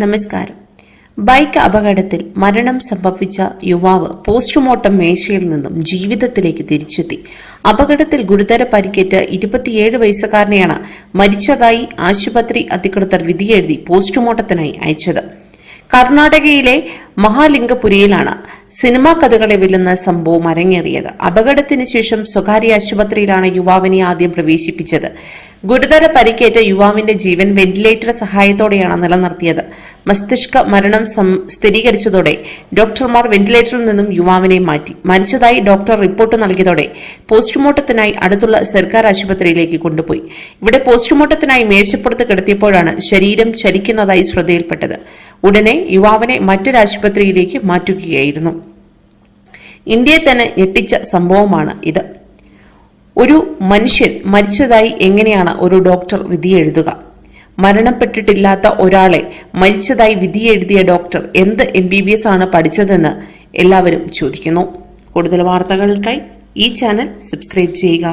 നമസ്കാരം. ബൈക്ക് അപകടത്തിൽ മരണം സംഭവിച്ച യുവാവ് പോസ്റ്റ്മോർട്ടം മേശയിൽ നിന്നും ജീവിതത്തിലേക്ക് തിരിച്ചെത്തി. അപകടത്തിൽ ഗുരുതര പരിക്കേറ്റ് ഇരുപത്തിയേഴ് വയസ്സുകാരനെയാണ് മരിച്ചതായി ആശുപത്രി അധികൃതർ വിധിയെഴുതി പോസ്റ്റ്മോർട്ടത്തിനായി അയച്ചത്. കർണാടകയിലെ മഹാലിംഗപുരിയിലാണ് സിനിമാ കഥകളെ വെല്ലുന്ന സംഭവം അരങ്ങേറിയത്. അപകടത്തിന് ശേഷം സ്വകാര്യ ആശുപത്രിയിലാണ് യുവാവിനെ ആദ്യം പ്രവേശിപ്പിച്ചത്. ഗുരുതര പരിക്കേറ്റ യുവാവിന്റെ ജീവൻ വെന്റിലേറ്റർ സഹായത്തോടെയാണ് നിലനിർത്തിയത്. മസ്തിഷ്ക മരണം സ്ഥിരീകരിച്ചതോടെ ഡോക്ടർമാർ വെന്റിലേറ്ററിൽ നിന്നും യുവാവിനെ മാറ്റി. മരിച്ചതായി ഡോക്ടർ റിപ്പോർട്ട് നൽകിയതോടെ പോസ്റ്റ്മോർട്ടത്തിനായി അടുത്തുള്ള സർക്കാർ ആശുപത്രിയിലേക്ക് കൊണ്ടുപോയി. ഇവിടെ പോസ്റ്റ്മോർട്ടത്തിനായി മേശപ്പുറത്ത് കിടത്തിയപ്പോഴാണ് ശരീരം ചലിക്കുന്നതായി ശ്രദ്ധയിൽപ്പെട്ടത്. ഉടനെ യുവാവിനെ മറ്റൊരു ആശുപത്രിയിലേക്ക് മാറ്റുകയായിരുന്നു. ഇന്ത്യയെ തന്നെ ഞെട്ടിച്ച സംഭവമാണ് ഇത്. ഒരു മനുഷ്യൻ മരിച്ചതായി എങ്ങനെയാണ് ഒരു ഡോക്ടർ വിധിയെഴുതുക മരണപ്പെട്ടിട്ടില്ലാത്ത ഒരാളെ മരിച്ചതായി വിധിയെഴുതിയ ഡോക്ടർ എന്ത് എം ബി ബി എസ് ആണ് പഠിച്ചതെന്ന് എല്ലാവരും ചോദിക്കുന്നു. കൂടുതൽ വാർത്തകൾക്കായി ഈ ചാനൽ സബ്സ്ക്രൈബ് ചെയ്യുക.